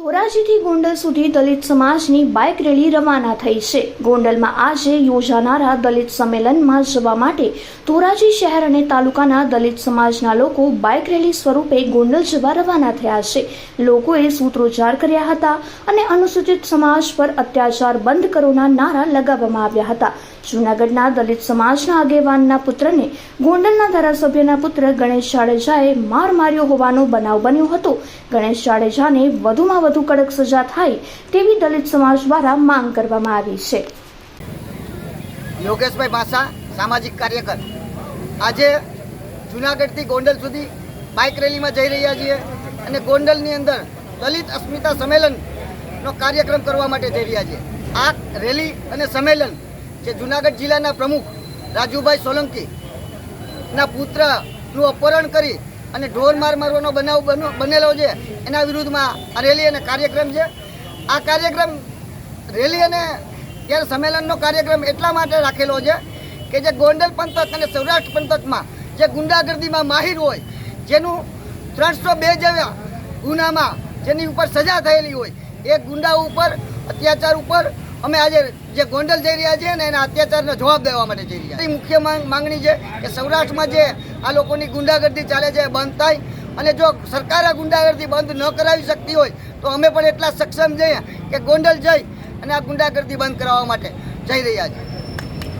ધોરાજીથી ગોંડલ સુધી દલિત સમાજની bike rally રવાના થઈ છે. ગોંડલમાં આજે યોજાનારા દલિત સંમેલનમાં જવા માટે ધોરાજી શહેર અને તાલુકાના દલિત સમાજના લોકો બાઇક રેલી સ્વરૂપે ગોંડલ જવા રવાના થયા છે. લોકોએ સૂત્રોચ્ચાર કર્યા હતા અને અનુસૂચિત સમાજ પર અત્યાચાર બંધ કરોના નારા લગાવવામાં આવ્યા હતા. જૂનાગઢના દલિત સમાજના આગેવાનના પુત્રને ગોંડલના ધારાસભ્યના પુત્ર ગણેશ જાડેજાએ માર માર્યો હોવાનો બનાવ બન્યો હતો. ગણેશ જાડેજાને વધુમાં વધુ કડક સજા થાય તેવી દલિત સમાજ દ્વારા માંગ કરવામાં આવી છે. યોગેશભાઈ ભાષા સામાજિક કાર્યકર. આજે જુનાગઢથી ગોંડલ સુધી બાઇક રેલીમાં જઈ રહ્યા છીએ અને ગોંડલની અંદર દલિત અસ્મિતા સંમેલનનો કાર્યક્રમ કરવા માટે જઈ રહ્યા છીએ. આ રેલી અને સંમેલન જે જુનાગઢ જિલ્લાના પ્રમુખ રાજુભાઈ સોલંકી ના પુત્રનું અપહરણ કરી અને ઢોર માર મારવાનો બનાવ બનો- બનેલો છે, એના વિરુદ્ધમાં આ રેલી અને કાર્યક્રમ છે. આ કાર્યક્રમ રેલી અને ત્યારે સંમેલનનો કાર્યક્રમ એટલા માટે રાખેલો છે કે જે ગોંડલ પંથક અને સૌરાષ્ટ્ર પંથકમાં જે ગુંડાગર્દીમાં માહિર હોય, જેનું ત્રણસો બે જેવા ગુનામાં જેની ઉપર સજા થયેલી હોય, એ ગુંડા ઉપર, અત્યાચાર ઉપર અમે આજે જે ગોંડલ જઈ રહ્યા છીએ ને એના અત્યાચારનો જવાબ દેવા માટે જઈ રહ્યા છીએ. મુખ્ય માંગણી છે કે સૌરાષ્ટ્રમાં જે આ લોકોની ગુંડાગર્દી ચાલે છે બંધ થાય અને જો સરકાર આ ગુંડાગર્દી બંધ ન કરાવી શકતી હોય તો અમે પણ એટલા સક્ષમ જઈએ કે ગોંડલ જઈ અને આ ગુંડાગર્દી બંધ કરાવવા માટે જઈ રહ્યા છીએ.